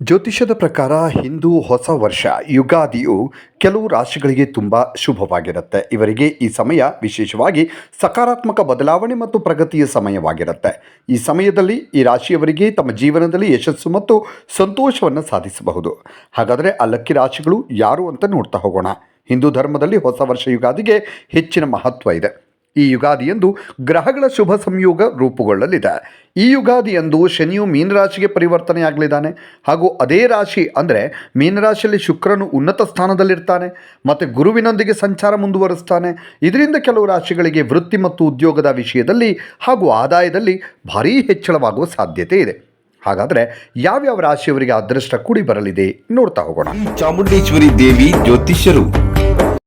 ಜ್ಯೋತಿಷದ ಪ್ರಕಾರ ಹಿಂದೂ ಹೊಸ ವರ್ಷ, ಯುಗಾದಿಯು ಕೆಲವು ರಾಶಿಗಳಿಗೆ ತುಂಬ ಶುಭವಾಗಿರುತ್ತೆ. ಇವರಿಗೆ ಈ ಸಮಯ ವಿಶೇಷವಾಗಿ ಸಕಾರಾತ್ಮಕ ಬದಲಾವಣೆ ಮತ್ತು ಪ್ರಗತಿಯ ಸಮಯವಾಗಿರುತ್ತೆ. ಈ ಸಮಯದಲ್ಲಿ ಈ ರಾಶಿಯವರಿಗೆ ತಮ್ಮ ಜೀವನದಲ್ಲಿ ಯಶಸ್ಸು ಮತ್ತು ಸಂತೋಷವನ್ನು ಸಾಧಿಸಬಹುದು. ಹಾಗಾದರೆ ಆ ಲಕ್ಕಿ ರಾಶಿಗಳು ಯಾರು ಅಂತ ನೋಡ್ತಾ ಹೋಗೋಣ. ಹಿಂದೂ ಧರ್ಮದಲ್ಲಿ ಹೊಸ ವರ್ಷ, ಯುಗಾದಿಗೆ ಹೆಚ್ಚಿನ ಮಹತ್ವ ಇದೆ. ಈ ಯುಗಾದಿಯಂದು ಗ್ರಹಗಳ ಶುಭ ಸಂಯೋಗ ರೂಪುಗೊಳ್ಳಲಿದೆ. ಈ ಯುಗಾದಿಯಂದು ಶನಿಯು ಮೀನರಾಶಿಗೆ ಪರಿವರ್ತನೆಯಾಗಲಿದ್ದಾನೆ. ಹಾಗೂ ಅದೇ ರಾಶಿ ಅಂದರೆ ಮೀನರಾಶಿಯಲ್ಲಿ ಶುಕ್ರನು ಉನ್ನತ ಸ್ಥಾನದಲ್ಲಿರ್ತಾನೆ ಮತ್ತು ಗುರುವಿನೊಂದಿಗೆ ಸಂಚಾರ ಮುಂದುವರಿಸ್ತಾನೆ. ಇದರಿಂದ ಕೆಲವು ರಾಶಿಗಳಿಗೆ ವೃತ್ತಿ ಮತ್ತು ಉದ್ಯೋಗದ ವಿಷಯದಲ್ಲಿ ಹಾಗೂ ಆದಾಯದಲ್ಲಿ ಭಾರೀ ಹೆಚ್ಚಳವಾಗುವ ಸಾಧ್ಯತೆ ಇದೆ. ಹಾಗಾದರೆ ಯಾವ್ಯಾವ ರಾಶಿಯವರಿಗೆ ಅದೃಷ್ಟ ಕೂಡಿ ಬರಲಿದೆ ನೋಡ್ತಾ ಹೋಗೋಣ. ಚಾಮುಂಡೇಶ್ವರಿ ದೇವಿ ಜ್ಯೋತಿಷ್ಯರು.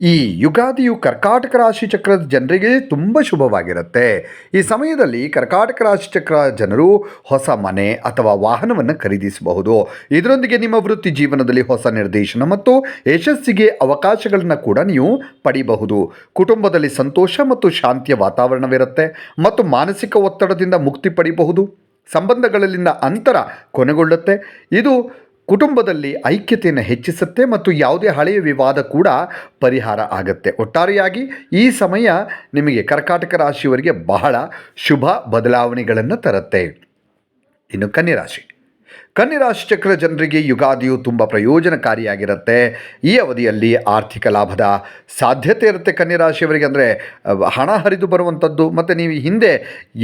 ಈ ಯುಗಾದಿಯು ಕರ್ಕಾಟಕ ರಾಶಿ ಚಕ್ರದ ಜನರಿಗೆ ತುಂಬ ಶುಭವಾಗಿರುತ್ತೆ. ಈ ಸಮಯದಲ್ಲಿ ಕರ್ಕಾಟಕ ರಾಶಿ ಚಕ್ರ ಜನರು ಹೊಸ ಮನೆ ಅಥವಾ ವಾಹನವನ್ನು ಖರೀದಿಸಬಹುದು. ಇದರೊಂದಿಗೆ ನಿಮ್ಮ ವೃತ್ತಿ ಜೀವನದಲ್ಲಿ ಹೊಸ ನಿರ್ದೇಶನ ಮತ್ತು ಯಶಸ್ಸಿಗೆ ಅವಕಾಶಗಳನ್ನು ಕೂಡ ನೀವು ಪಡೆಯಬಹುದು ಕುಟುಂಬದಲ್ಲಿ ಸಂತೋಷ ಮತ್ತು ಶಾಂತಿಯ ವಾತಾವರಣವಿರುತ್ತೆ ಮತ್ತು ಮಾನಸಿಕ ಒತ್ತಡದಿಂದ ಮುಕ್ತಿ ಪಡೆಯಬಹುದು ಸಂಬಂಧಗಳಲ್ಲಿನ ಅಂತರ ಕೊನೆಗೊಳ್ಳುತ್ತೆ. ಇದು ಕುಟುಂಬದಲ್ಲಿ ಐಕ್ಯತೆಯನ್ನು ಹೆಚ್ಚಿಸುತ್ತೆ ಮತ್ತು ಯಾವುದೇ ಹಳೆಯ ವಿವಾದ ಕೂಡ ಪರಿಹಾರ ಆಗುತ್ತೆ. ಒಟ್ಟಾರೆಯಾಗಿ ಈ ಸಮಯ ನಿಮಗೆ ಕರ್ಕಾಟಕ ರಾಶಿಯವರಿಗೆ ಬಹಳ ಶುಭ ಬದಲಾವಣೆಗಳನ್ನು ತರುತ್ತೆ. ಇನ್ನು ಕನ್ಯಾ ರಾಶಿ ರಾಶಿ ಚಕ್ರ ಜನರಿಗೆ ಯುಗಾದಿಯು ತುಂಬ ಪ್ರಯೋಜನಕಾರಿಯಾಗಿರುತ್ತೆ. ಈ ಅವಧಿಯಲ್ಲಿ ಆರ್ಥಿಕ ಲಾಭದ ಸಾಧ್ಯತೆ ಇರುತ್ತೆ ಕನ್ನಿರಾಶಿಯವರಿಗೆ ಅಂದರೆ ಹಣ ಹರಿದು ಬರುವಂಥದ್ದು ಮತ್ತು ನೀವು ಹಿಂದೆ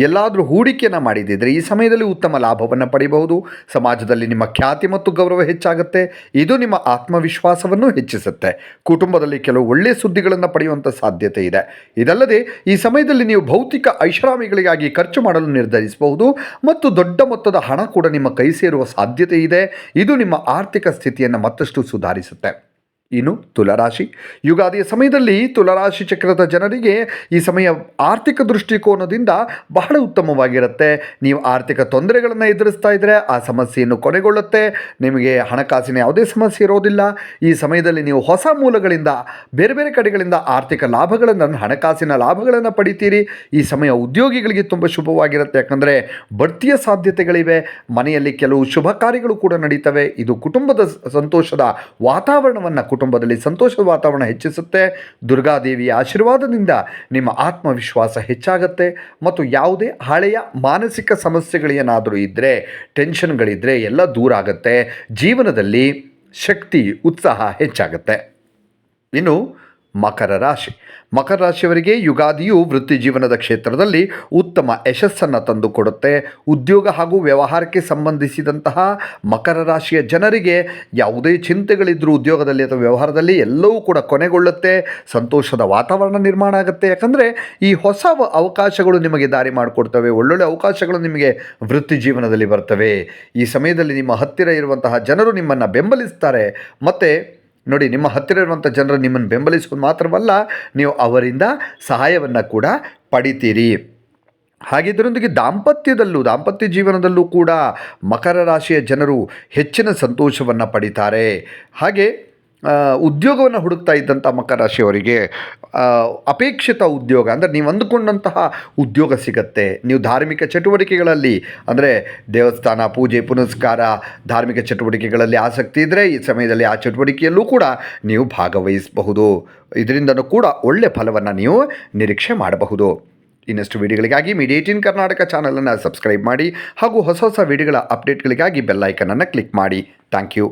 ಎಲ್ಲಾದರೂ ಹೂಡಿಕೆಯನ್ನು ಮಾಡಿದ್ದಿದ್ರೆ ಈ ಸಮಯದಲ್ಲಿ ಉತ್ತಮ ಲಾಭವನ್ನು ಪಡೆಯಬಹುದು ಸಮಾಜದಲ್ಲಿ ನಿಮ್ಮ ಖ್ಯಾತಿ ಮತ್ತು ಗೌರವ ಹೆಚ್ಚಾಗುತ್ತೆ. ಇದು ನಿಮ್ಮ ಆತ್ಮವಿಶ್ವಾಸವನ್ನು ಹೆಚ್ಚಿಸುತ್ತೆ. ಕುಟುಂಬದಲ್ಲಿ ಕೆಲವು ಒಳ್ಳೆಯ ಸುದ್ದಿಗಳನ್ನು ಪಡೆಯುವಂಥ ಸಾಧ್ಯತೆ ಇದೆ. ಇದಲ್ಲದೆ, ಈ ಸಮಯದಲ್ಲಿ ನೀವು ಭೌತಿಕ ಐಷಾರಾಮಿಗಳಿಗಾಗಿ ಖರ್ಚು ಮಾಡಲು ನಿರ್ಧರಿಸಬಹುದು. ಮತ್ತು ದೊಡ್ಡ ಮೊತ್ತದ ಹಣ ಕೂಡ ನಿಮ್ಮ ಕೈ ಸೇರುವ ಸಾಧ್ಯತೆ ಇದೆ ಇದು ನಿಮ್ಮ ಆರ್ಥಿಕ ಸ್ಥಿತಿಯನ್ನು ಮತ್ತಷ್ಟು ಸುಧಾರಿಸುತ್ತೆ. ಇನ್ನು ತುಲರಾಶಿ. ಯುಗಾದಿಯ ಸಮಯದಲ್ಲಿ ತುಲರಾಶಿ ಚಕ್ರದ ಜನರಿಗೆ ಈ ಸಮಯ ಆರ್ಥಿಕ ದೃಷ್ಟಿಕೋನದಿಂದ ಬಹಳ ಉತ್ತಮವಾಗಿರುತ್ತೆ. ನೀವು ಆರ್ಥಿಕ ತೊಂದರೆಗಳನ್ನು ಎದುರಿಸ್ತಾ ಇದ್ದರೆ ಆ ಸಮಸ್ಯೆಯನ್ನು ಕೊನೆಗೊಳ್ಳುತ್ತೆ. ನಿಮಗೆ ಹಣಕಾಸಿನ ಯಾವುದೇ ಸಮಸ್ಯೆ ಇರೋದಿಲ್ಲ. ಈ ಸಮಯದಲ್ಲಿ ನೀವು ಹೊಸ ಮೂಲಗಳಿಂದ, ಬೇರೆ ಬೇರೆ ಕಡೆಗಳಿಂದ ಆರ್ಥಿಕ ಲಾಭಗಳನ್ನು, ಹಣಕಾಸಿನ ಲಾಭಗಳನ್ನು ಪಡಿತೀರಿ. ಈ ಸಮಯ ಉದ್ಯೋಗಿಗಳಿಗೆ ತುಂಬ ಶುಭವಾಗಿರುತ್ತೆ. ಯಾಕಂದರೆ ಬಡ್ತಿಯ ಸಾಧ್ಯತೆಗಳಿವೆ. ಮನೆಯಲ್ಲಿ ಕೆಲವು ಶುಭ ಕಾರ್ಯಗಳು ಕೂಡ ನಡೀತವೆ. ಇದು ಕುಟುಂಬದ ಸಂತೋಷದ ವಾತಾವರಣವನ್ನು ಕುಟುಂಬದಲ್ಲಿ ಸಂತೋಷದ ವಾತಾವರಣ ಹೆಚ್ಚಿಸುತ್ತೆ. ದುರ್ಗಾದೇವಿಯ ಆಶೀರ್ವಾದದಿಂದ ನಿಮ್ಮ ಆತ್ಮವಿಶ್ವಾಸ ಹೆಚ್ಚಾಗುತ್ತೆ. ಮತ್ತು ಯಾವುದೇ ಹಳೆಯ ಮಾನಸಿಕ ಸಮಸ್ಯೆಗಳೇನಾದರೂ ಇದ್ದರೆ ಟೆನ್ಷನ್ಗಳಿದ್ದರೆ ಎಲ್ಲ ದೂರ ಆಗುತ್ತೆ. ಜೀವನದಲ್ಲಿ ಶಕ್ತಿ, ಉತ್ಸಾಹ ಹೆಚ್ಚಾಗುತ್ತೆ. ಇನ್ನು ಮಕರ ರಾಶಿ. ಮಕರ ರಾಶಿಯವರಿಗೆ ಯುಗಾದಿಯು ವೃತ್ತಿ ಜೀವನದ ಕ್ಷೇತ್ರದಲ್ಲಿ ಉತ್ತಮ ಯಶಸ್ಸನ್ನು ತಂದುಕೊಡುತ್ತೆ ಉದ್ಯೋಗ ಹಾಗೂ ವ್ಯವಹಾರಕ್ಕೆ ಸಂಬಂಧಿಸಿದಂತಹ ಮಕರ ರಾಶಿಯ ಜನರಿಗೆ ಯಾವುದೇ ಚಿಂತೆಗಳಿದ್ದರೂ ಉದ್ಯೋಗದಲ್ಲಿ ಅಥವಾ ವ್ಯವಹಾರದಲ್ಲಿ ಎಲ್ಲವೂ ಕೂಡ ಕೊನೆಗೊಳ್ಳುತ್ತೆ. ಸಂತೋಷದ ವಾತಾವರಣ ನಿರ್ಮಾಣ ಆಗುತ್ತೆ. ಯಾಕಂದರೆ ಈ ಹೊಸ ಅವಕಾಶಗಳು ನಿಮಗೆ ದಾರಿ ಮಾಡಿಕೊಡ್ತವೆ. ಒಳ್ಳೊಳ್ಳೆ ಅವಕಾಶಗಳು ನಿಮಗೆ ವೃತ್ತಿ ಜೀವನದಲ್ಲಿ ಬರ್ತವೆ. ಈ ಸಮಯದಲ್ಲಿ ನಿಮ್ಮ ಹತ್ತಿರ ಇರುವಂತಹ ಜನರು ನಿಮ್ಮನ್ನು ಬೆಂಬಲಿಸ್ತಾರೆ. ಮತ್ತು ನೋಡಿ, ನಿಮ್ಮ ಹತ್ತಿರ ಇರುವಂಥ ಜನರು ನಿಮ್ಮನ್ನು ಬೆಂಬಲಿಸೋದು ಮಾತ್ರವಲ್ಲ, ನೀವು ಅವರಿಂದ ಸಹಾಯವನ್ನು ಕೂಡ ಪಡಿತೀರಿ. ಹಾಗೆ ಇದರೊಂದಿಗೆ ದಾಂಪತ್ಯದಲ್ಲೂ, ದಾಂಪತ್ಯ ಜೀವನದಲ್ಲೂ ಕೂಡ ಮಕರ ರಾಶಿಯ ಜನರು ಹೆಚ್ಚಿನ ಸಂತೋಷವನ್ನು ಪಡಿತಾರೆ. ಹಾಗೆ ಉದ್ಯೋಗವನ್ನು ಹುಡುಕ್ತಾ ಇದ್ದಂಥ ಮಕರ ರಾಶಿಯವರಿಗೆ ಅಪೇಕ್ಷಿತ ಉದ್ಯೋಗ, ಅಂದರೆ ನೀವು ಅಂದುಕೊಂಡಂತಹ ಉದ್ಯೋಗ ಸಿಗತ್ತೆ. ನೀವು ಧಾರ್ಮಿಕ ಚಟುವಟಿಕೆಗಳಲ್ಲಿ, ಅಂದರೆ ದೇವಸ್ಥಾನ, ಪೂಜೆ, ಪುನಸ್ಕಾರ, ಧಾರ್ಮಿಕ ಚಟುವಟಿಕೆಗಳಲ್ಲಿ ಆಸಕ್ತಿ ಇದ್ದರೆ ಈ ಸಮಯದಲ್ಲಿ ಆ ಚಟುವಟಿಕೆಯಲ್ಲೂ ಕೂಡ ನೀವು ಭಾಗವಹಿಸಬಹುದು. ಇದರಿಂದನೂ ಕೂಡ ಒಳ್ಳೆಯ ಫಲವನ್ನು ನೀವು ನಿರೀಕ್ಷೆ ಮಾಡಬಹುದು. ಇನ್ನಷ್ಟು ವಿಡಿಯೋಗಳಿಗಾಗಿ ಮೀಡಿಯೇಟಿನ್ ಕರ್ನಾಟಕ ಚಾನಲನ್ನು ಸಬ್ಸ್ಕ್ರೈಬ್ ಮಾಡಿ, ಹಾಗೂ ಹೊಸ ಹೊಸ ವಿಡಿಯೋಗಳ ಅಪ್ಡೇಟ್ಗಳಿಗಾಗಿ ಬೆಲ್ಲೈಕನನ್ನು ಕ್ಲಿಕ್ ಮಾಡಿ. Thank you.